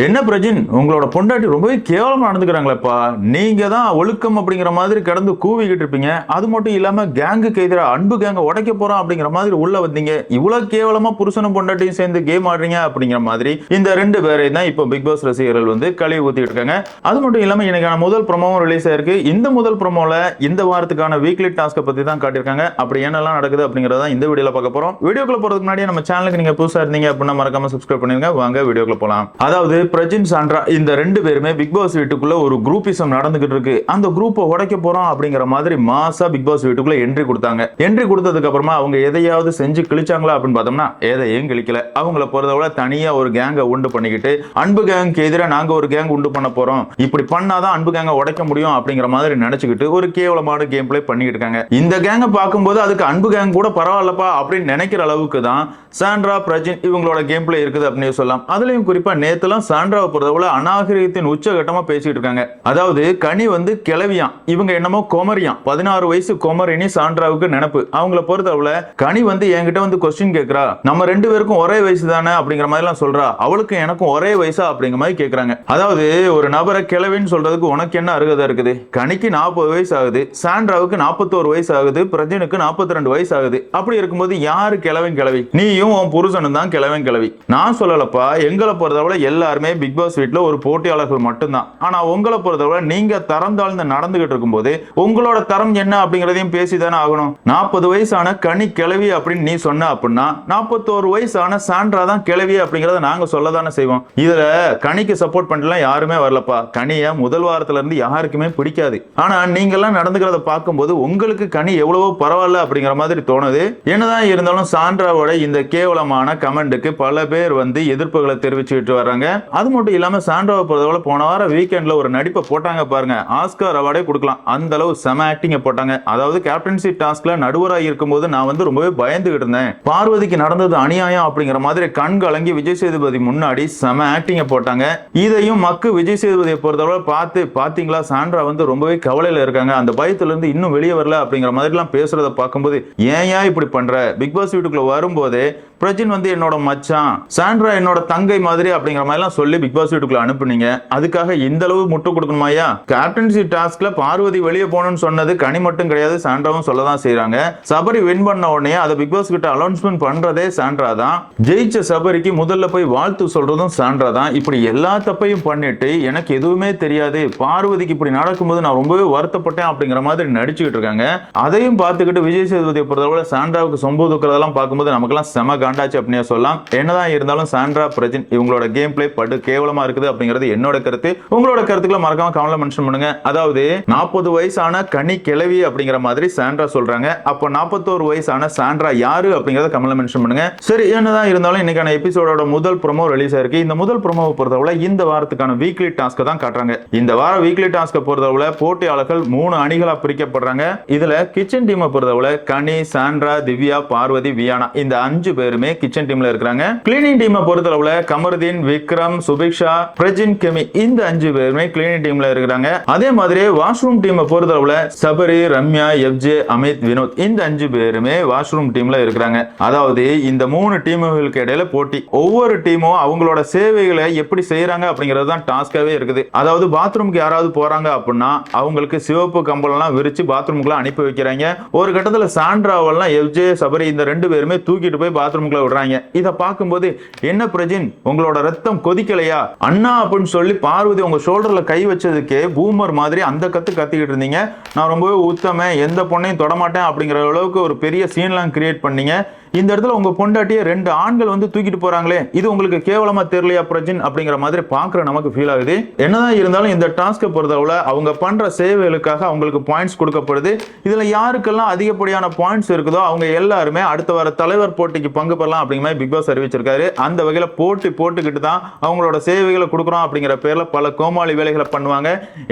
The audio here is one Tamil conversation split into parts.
என்ன பிரஜின்? உங்களோட பொண்டாட்டி ரொம்பவே கேவலமாக நடந்துக்கிறாங்களேப்பா. நீங்கள் தான் ஒழுக்கம் அப்படிங்கிற மாதிரி கிடந்து கூவிக்கிட்டு இருப்பீங்க. அது மட்டும் இல்லாமல் கேங்குக்கு எதிராக அன்பு கேங்கை உடைக்க போகிறோம் அப்படிங்கிற மாதிரி உள்ளே வந்தீங்க. இவ்வளோ கேவலமாக புருஷனும் பொண்டாட்டியும் சேர்ந்து கேம் ஆடுறீங்க அப்படிங்கிற மாதிரி இந்த ரெண்டு பேரையும் தான் இப்போ பிக் பாஸ் ரசிகர்கள் வந்து கழுவி ஊற்றிட்டு இருக்காங்க. அது மட்டும் இல்லாமல் இன்னைக்கான முதல் ப்ரொமோவும் ரிலீஸ் ஆயிருக்கு இந்த முதல் ப்ரொமோவில் இந்த வாரத்துக்கான வீக்லி டாஸ்க்கை பற்றி தான் காட்டியிருக்காங்க. அப்படி என்னெல்லாம் நடக்குது அப்படிங்கறத இந்த வீடியோவில் பார்க்க போகிறோம் வீடியோக்குள்ள போகிறதுக்கு முன்னாடி நம்ம சேனலுக்கு நீங்கள் புதுசாக இருந்தீங்க அப்படின்னா மறக்காமல் சப்ஸ்கிரைப் பண்ணிருங்க. வாங்க வீடியோக்குள்ள போகலாம் அதாவது பிரஜின் சாண்ட்ரா இந்த ரெண்டு பேருமே பிக் பாஸ் வீட்டுக்குள்ள ஒரு குரூப்பிசம் நடந்துகிட்டு இருக்கு. அந்த குரூப்பை உடைக்க போறோம் அப்படிங்கிற மாதிரி மாசா பிக் பாஸ் வீட்டுக்குள்ள என்ட்ரி கொடுத்தாங்க. என்ட்ரி கொடுத்ததுக்கு அப்புறமா அவங்க எதையாவது செஞ்சு கிழிச்சாங்களா அப்படின்னு பார்த்தோம்னா எதையும் கிழிக்கல. அவங்கள பொறுத்தவரை தனியா ஒரு கேங்கை உண்டு பண்ணிக்கிட்டு அன்பு கேங்க்கு எதிராக நாங்க ஒரு கேங் உண்டு பண்ண போறோம். இப்படி பண்ணாதான் அன்பு கேங்கை உடைக்க முடியும் அப்படிங்கிற மாதிரி நினைச்சுக்கிட்டு ஒரு கேவலமான கேம் பிளே பண்ணிக்கிட்டு இருக்காங்க. இந்த கேங்கை பார்க்கும்போது அதுக்கு அன்பு கேங் கூட பரவாயில்லப்பா அப்படின்னு நினைக்கிற அளவுக்கு தான் சாண்ட்ரா பிரஜின் இவங்களோட கேம் பிளே இருக்குது அப்படின்னு சொல்லலாம். அதுலயும் குறிப்பா நேத்துலாம் சாண்ட்ராவை பொறுத்தவரை அநாகரிகத்தின் உச்சகட்டமா பேசிட்டு இருக்காங்க. அதாவது கனி வந்து கிளவியான் இவங்க என்னமோ குமரியான் பதினாறு வயசு குமரினி சாண்ட்ராவுக்கு நினப்பு. அவங்கள பொறுத்தவரை கனி வந்து என்கிட்ட வந்து கொஸ்டின் கேட்குறா. நம்ம ரெண்டு பேருக்கும் ஒரே வயசு தானே அப்படிங்கிற மாதிரி எல்லாம் சொல்றா. அவளுக்கும் எனக்கும் ஒரே வயசா அப்படிங்கிற மாதிரி கேக்குறாங்க அதாவது ஒரு நபரை கிளவின்னு சொல்றதுக்கு உனக்கு என்ன அருகதை இருக்குது? கனிக்கு நாற்பது வயசு ஆகுது. சாண்ட்ராவுக்கு நாற்பத்தோரு வயசு ஆகுது. பிரஜனுக்கு நாற்பத்தி ரெண்டு வயசு ஆகுது. அப்படி இருக்கும்போது யாரு கிழவன் கிளவி நீயும் உன் புருஷனும் தான் கிளவன் கிளவி நான் சொல்லலப்பா எங்களை பொறுத்தவரை எல்லாருமே பிக் பாஸ் வீட்டில் ஒரு போட்டியாளர்கள் மட்டும்தான். ஆனால் உங்களை பொறுத்தவரை நீங்க தரம் தாழ்ந்து நடந்துகிட்டு இருக்கும்போது உங்களோட தரம் என்ன அப்படிங்கிறதையும் பேசி தானே ஆகணும். நாற்பது வயசான கனி கிளவி அப்படின்னு நீ சொன்ன அப்படின்னா நாற்பத்தோரு வயசான சான்றா தான் கிளவி அப்படிங்கிறத நாங்க சொல்ல தானே செய்வோம். இதுல கனிக்கு சப்போர்ட் பண்ணலாம் யாருமே வரலப்பா. கனிய முதல் வாரத்துல இருந்து யாருக்குமே பிடிக்காது. ஆனா நீங்க எல்லாம் நடந்துக்கிறத பார்க்கும்போது உங்களுக்கு கனி எவ்வளவோ பரவாயில்ல அப்படிங்கிற மாதிரி தோணுது. என்னதான் இருந்தாலும் சான்றாவோட இந்த கேவலமான கமெண்ட்டுக்கு பல பேர் வந்து எதிர்ப்புகளை தெரிவிச்சுட்டு வர்றாங்க. அது மட்டும் இல்லாமல் சாண்ட்ராவை பொறுத்தவரை போன வாரம் வீக்கெண்டில் ஒரு நடிப்பை போட்டாங்க பாருங்க. ஆஸ்கார் அவார்டே கொடுக்கலாம். அந்த அளவு செம ஆக்டிங்கை போட்டாங்க. அதாவது கேப்டன்சி டாஸ்க்ல நடுவராக இருக்கும்போது நான் வந்து ரொம்பவே பயந்துகிட்டு இருந்தேன். பார்வதிக்கு நடந்தது அநியாயம் அப்படிங்கிற மாதிரி கண் கலங்கி விஜய் சேதுபதி முன்னாடி செம ஆக்டிங்கை போட்டாங்க. இதையும் மக்கு விஜய் சேதுபதியை பொறுத்தவரை பார்த்து பார்த்தீங்களா? சாண்ட்ரா வந்து ரொம்பவே கவலையில் இருக்காங்க. அந்த பயத்துலேருந்து இன்னும் வெளியே வரல அப்படிங்கிற மாதிரிலாம் எல்லாம் பேசுறத பார்க்கும்போது ஏன் ஏன் இப்படி பண்ற? பிக் பாஸ் வீட்டுக்குள்ள வரும்போதே பிரஜின் வந்து என்னோட மச்சான் சாண்ட்ரா என்னோட தங்கை மாதிரி அப்படிங்கிற மாதிரிலாம் சொல்லி பிக் பாஸ் வீட்டுக்குள்ள அனுப்புனீங்க. அதுக்காக இந்த அளவு முட்டு கொடுக்கணுமாயா கேப்டன்சி டாஸ்க்ல பார்வதி வெளியே போகணும்னு சொன்னது கனி மட்டும் கிடையாது சாண்ட்ராவும் சொல்லதான் செய்யறாங்க செய்றாங்க. சபரி வின் பண்ண உடனே அதை பிக் பாஸ் கிட்ட அனௌன்ஸ்மெண்ட் பண்றதே சாண்ட்ரா தான். ஜெயிச்ச சபரிக்கு முதல்ல போய் வாழ்த்து சொல்றதும் சாண்ட்ரா தான். இப்படி எல்லா தப்பையும் பண்ணிட்டு எனக்கு எதுவுமே தெரியாது. பார்வதிக்கு இப்படி நடக்கும்போது நான் ரொம்பவே வருத்தப்பட்டேன் அப்படிங்கிற மாதிரி நடிச்சுக்கிட்டு இருக்காங்க. அதையும் பார்த்துக்கிட்டு விஜய் சேதுபதியை பொறுத்தவரை சாண்ட்ராவுக்கு சொம்பு தூக்குறதெல்லாம் பார்க்கும்போது நமக்கெல்லாம் செம காண்டாச்சு அப்படின்னே சொல்லலாம். என்னதான் இருந்தாலும் சாண்ட்ரா பிரஜின் இவங்களோட கேம் பிளே படு கேவலமா இருக்குது அப்படிங்கிறது என்னோட கருத்து. உங்களோட கருத்துக்களை மறக்காம கமல மென்ஷன் பண்ணுங்க. அதாவது நாற்பது வயசான கனி கிளவி அப்படிங்கிற மாதிரி சாண்ட்ரா சொல்றாங்க. அப்போ நாற்பத்தோரு வயசான சாண்ட்ரா யாரு அப்படிங்கறத கமலை மென்ஷன் பண்ணுங்க. சரி என்னதான் இருந்தாலும் இன்னைக்கான எபிசோடோட முதல் ப்ரோமோ ரிலீஸ் ஆயிருக்கு. இந்த முதல் ப்ரோமோவை பொறுத்தவரை இந்த வாரத்துக்கான வீக்லி டாஸ்க் தான் காட்டுறாங்க. இந்த வார வீக்லி டாஸ்க்கை பொறுத்தவரை போட்டியாளர்கள் மூணு அணிகளா பிரிக்கப்படுறாங்க. இதுல கிச்சன் டீமை பொறுத்தவரை கனி சாண்ட்ரா திவ்யா பார்வதி வியானா இந்த அஞ்சு பேருமே கிச்சன் டீம்ல இருக்கிறாங்க. கிளீனிங் டீமை பொறுத்தளவுல கமருதீன் விக்ரம் சுபிக்ஷா. பிரஜின் கெமி இந்த அஞ்சு பேருமே கிளீனிங் டீம்ல இருக்கிறாங்க. அதே மாதிரி வாஷ்ரூம் டீமை பொறுத்தளவுல சபரி ரம்யா எஃப்ஜே அமித் வினோத் இந்த அஞ்சு பேருமே வாஷ்ரூம் டீம்ல இருக்கிறாங்க. அதாவது இந்த மூணு டீமுகளுக்கு இடையில போட்டி. ஒவ்வொரு டீமும் அவங்களோட சேவைகளை எப்படி செய்யறாங்க அப்படிங்கிறது தான் டாஸ்காவே இருக்குது. அதாவது பாத்ரூம்க்கு யாராவது போறாங்க அப்படின்னா அவங்களுக்கு சிவப்பு கம்பளம்லாம் விரிச்சு பாத்ரூமுக்குலாம் அனுப்பி வைக்கிறாங்க. ஒரு கட்டத்துல சாண்ட்ராவெல்லாம் எஃப்ஜே சபரி இந்த ரெண்டு பேருமே தூக்கிட்டு போய் பாத்ரூமுக்குள்ள விடுறாங்க. இதை பார்க்கும்போது என்ன பிரஜின்? உங்களோட ரத்தம் கொதிக்க கொதிக்கலையா அண்ணா அப்படின்னு சொல்லி பார்வதி உங்க ஷோல்டர்ல கை வச்சதுக்கே பூமர் மாதிரி அந்த கத்து கத்திக்கிட்டு இருந்தீங்க. நான் ரொம்பவே உத்தம எந்த பொண்ணையும் தொடமாட்டேன் அப்படிங்கிற அளவுக்கு ஒரு பெரிய சீன்லாம் கிரியேட் பண்ணீங்க. இந்த இடத்துல உங்க பொண்டாட்டியை ரெண்டு ஆண்கள் வந்து தூக்கிட்டு போறாங்களே இது உங்களுக்கு கேவலமா தெரியலையா பிரஜின் அப்படிங்கிற மாதிரி பாக்குற நமக்கு ஃபீல் ஆகுது. என்னதான் இருந்தாலும் இந்த டாஸ்க்கை பொறுத்தவரை அவங்க பண்ற சேவைகளுக்காக அவங்களுக்கு பாயிண்ட்ஸ் கொடுக்கப்படுது. இதுல யாருக்கெல்லாம் அதிகப்படியான பாயிண்ட்ஸ் இருக்குதோ அவங்க எல்லாருமே அடுத்த வார தலைவர் போட்டிக்கு பங்கு பெறலாம் அப்படிங்கிற மாதிரி பிக் பாஸ் அறிவிச்சிருக்காரு. அந்த வகையில போட்டி போட்டுக்கிட்டு தான் அவங்களோட சேவைகளை கொடுக்குறோம் அப்படிங்கிற பேர்ல பல கோமாளி வேலைகளை பண்ணுவாங்க.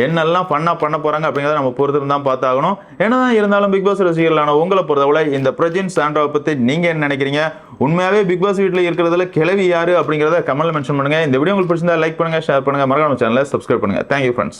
என்னெல்லாம் பண்ணா பண்ண போறாங்க அப்படிங்கிறத நம்ம பொறுத்து பார்த்தாகணும். என்னதான் இருந்தாலும் பிக் பாஸ் ரசிகர்களான உங்களை பொறுத்தவரை இந்த பிரஜின் சாண்ட்ராவை பத்தி நீங்க என்ன நினைக்கிறீங்க? உண்மையாவே பிக் பாஸ் வீட்டில் இருக்கிறதுல கிளவி யாரு அப்படிங்கிறத கமெண்ட்ல மென்ஷன் பண்ணுங்க. இந்த வீடியோ உங்களுக்கு பிடிச்சிருந்தா லைக் பண்ணுங்க ஷேர் பண்ணுங்க. மறக்காம சேனலை சப்ஸ்கிரைப் பண்ணுங்க. Thank you friends